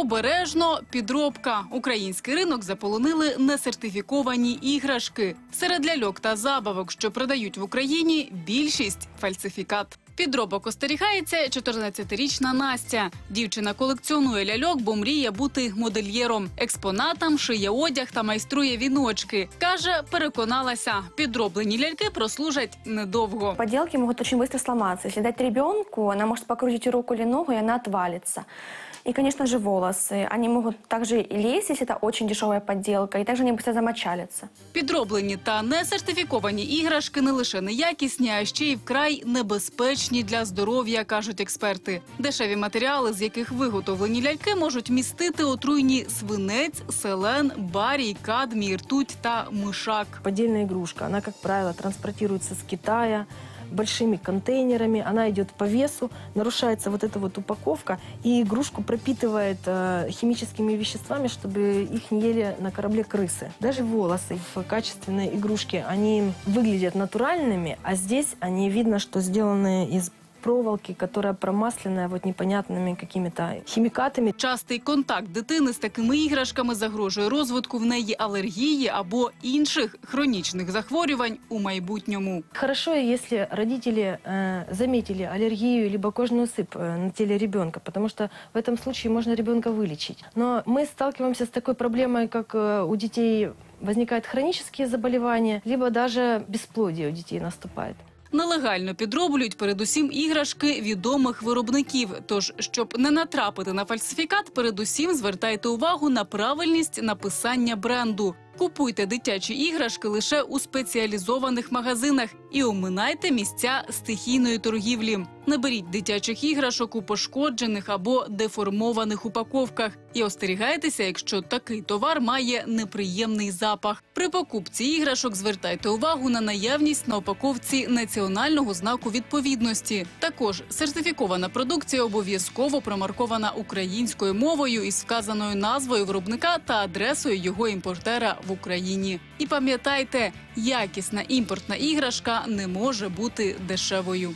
Обережно підробка. Український ринок заполонили несертифіковані іграшки. Серед ляльок та забавок, що продають в Україні, більшість фальсифікат. Підробок остерігається 14-річна Настя. Дівчина колекціонує ляльок, бо мріє бути модельєром. Експонатам шиє одяг та майструє віночки. Каже, переконалася, підроблені ляльки прослужать недовго. Поделки могут очень быстро сломаться. Если дать ребенку, она может покрутить руку или ногу, и она отвалится. И, конечно же, волосы. Они могут также и лезть, если это очень дешевая подделка, и также они быстро замочалятся. Підроблені та несертифіковані іграшки не лише неякісні, а ще й вкрай небезпечні для здоров'я, кажуть експерти. Дешеві матеріали, з яких виготовлені ляльки, можуть містити отруйні свинець, селен, барій, кадмій, ртуть та мишак. Подільна ігрушка, вона, як правило, транспортується з Китая большими контейнерами, она идет по весу, нарушается вот эта вот упаковка, и игрушку пропитывает э, химическими веществами, чтобы их не ели на корабле крысы. Даже волосы в качественной игрушке, они выглядят натуральными, а здесь они видно, что сделаны из проволоки, которая промасленная вот непонятными какими-то химикатами. Частий контакт дитини з такими іграшками загрожує розвитку в неї алергії або інших хронічних захворювань у майбутньому. Хорошо, если родители э, заметили аллергию либо кожную сыпь э, на теле ребенка, потому что в этом случае можно ребенка вылечить. Но мы сталкиваемся с такой проблемой, как э, у детей возникают хронические заболевания, либо даже бесплодие у детей наступает. Нелегально підроблюють передусім іграшки відомих виробників. Тож, щоб не натрапити на фальсифікат, передусім звертайте увагу на правильність написання бренду. Купуйте дитячі іграшки лише у спеціалізованих магазинах і оминайте місця стихійної торгівлі. Не беріть дитячих іграшок у пошкоджених або деформованих упаковках і остерігайтеся, якщо такий товар має неприємний запах. При покупці іграшок звертайте увагу на наявність на упаковці національного знаку відповідності. Також сертифікована продукція обов'язково промаркована українською мовою із вказаною назвою виробника та адресою його імпортера Україні. І пам'ятайте, якісна імпортна іграшка не може бути дешевою.